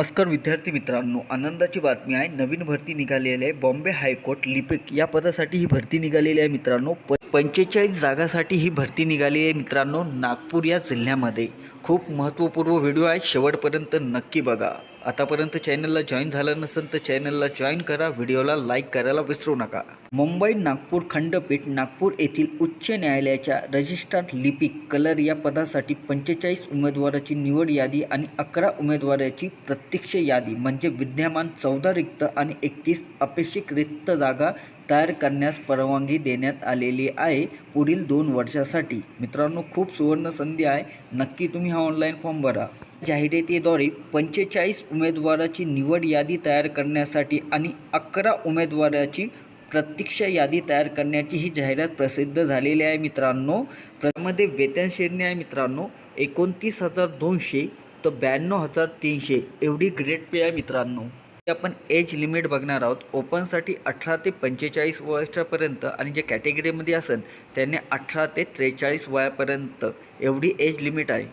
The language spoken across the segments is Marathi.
नमस्कार विद्यार्थी मित्रांनो आनंदाची बातमी आहे. नवीन भरती निघालेली आहे. बॉम्बे हायकोर्ट लिपिक या पदासाठी ही भरती निघालेली आहे मित्रांनो. प पंचेचाळीस जागासाठी ही भरती निघाली आहे मित्रांनो नागपूर या जिल्ह्यामध्ये. खूप महत्त्वपूर्ण व्हिडिओ आहे. शेवटपर्यंत नक्की बघा. आतापर्यंत चॅनलला जॉईन झालं नसेल तर चॅनलला जॉईन करा व्हिडिओला लाईक करायला विसरू नका. मुंबई नागपूर खंडपीठ नागपूर येथील उच्च न्यायालयाच्या रजिस्ट्रार लिपिक कलर या पदासाठी पंचेचाळीस उमेदवाराची निवड यादी आणि अकरा उमेदवाराची प्रत्यक्ष यादी म्हणजे विद्यमान चौदा रिक्त आणि एकतीस अपेक्षित रिक्त जागा तयार करण्यास परवानगी देण्यात आलेली आहे पुढील दोन वर्षासाठी. मित्रांनो खूप सुवर्ण संधी आहे. नक्की तुम्ही हा ऑनलाईन फॉर्म भरा. जाहिरातीद्वारे पंचेचाळीस उमेदवाराची निवड यादी तयार करण्यासाठी आणि अकरा उमेदवाराची प्रतीक्षा यादी तयार करण्याची ही जाहिरात प्रसिद्ध झालेली आहे मित्रांनो. त्यामध्ये वेतन श्रेणी आहे मित्रांनो. एकोणतीस हजार दोनशे तर ब्याण्णव हजार तीनशे एवढी ग्रेड पे आहे मित्रांनो. ते आपण एज लिमिट बघणार आहोत. ओपनसाठी अठरा ते पंचेचाळीस वर्षापर्यंत आणि जे कॅटेगरीमध्ये असेल त्यांनी अठरा ते त्रेचाळीस वयापर्यंत एवढी एज लिमिट आहे.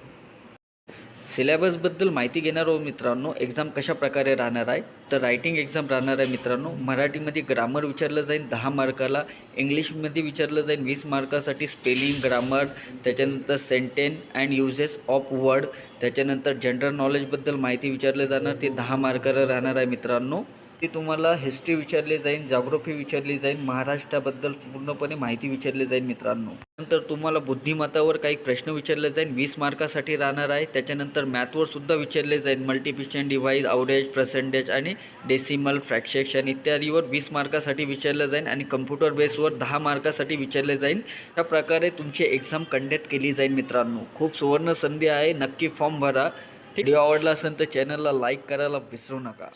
सिलेबसबद्दल माहिती घेणार आहोत मित्रांनो. एक्झाम कशा प्रकारे राहणार आहे? तर रायटिंग एक्झाम राहणार आहे मित्रांनो. मराठीमध्ये ग्रामर विचारलं जाईल दहा मार्काला. इंग्लिशमध्ये विचारलं जाईल वीस मार्कासाठी स्पेलिंग ग्रामर त्याच्यानंतर sentence and uses of word त्याच्यानंतर जनरल नॉलेजबद्दल माहिती विचारलं जाणार ते दहा मार्काला राहणार आहे मित्रांनो. ती तुम्हाला हिस्ट्री विचारली जाईल जाग्रोफी विचारली जाईल महाराष्ट्राबद्दल पूर्णपणे माहिती विचारली जाईल मित्रांनो. नंतर तुम्हाला बुद्धिमत्तावर काही प्रश्न विचारले जाईल वीस मार्कासाठी राहणार आहे. त्याच्यानंतर मॅथवर सुद्धा विचारले जाईल मल्टिप्लिकेशन डिवाइस आवरेज पर्सेंटेज आणि डेसिमल फ्रॅक्शेक्शन इत्यादीवर वीस मार्कासाठी विचारलं जाईल आणि कम्प्युटर बेसवर दहा मार्कासाठी विचारले जाईल. त्या प्रकारे तुमची एक्झाम कंडक्ट केली जाईल मित्रांनो. खूप सुवर्ण संधी आहे. नक्की फॉर्म भरा. व्हिडिओ आवडला असेल तर चॅनलला लाईक करायला विसरू नका.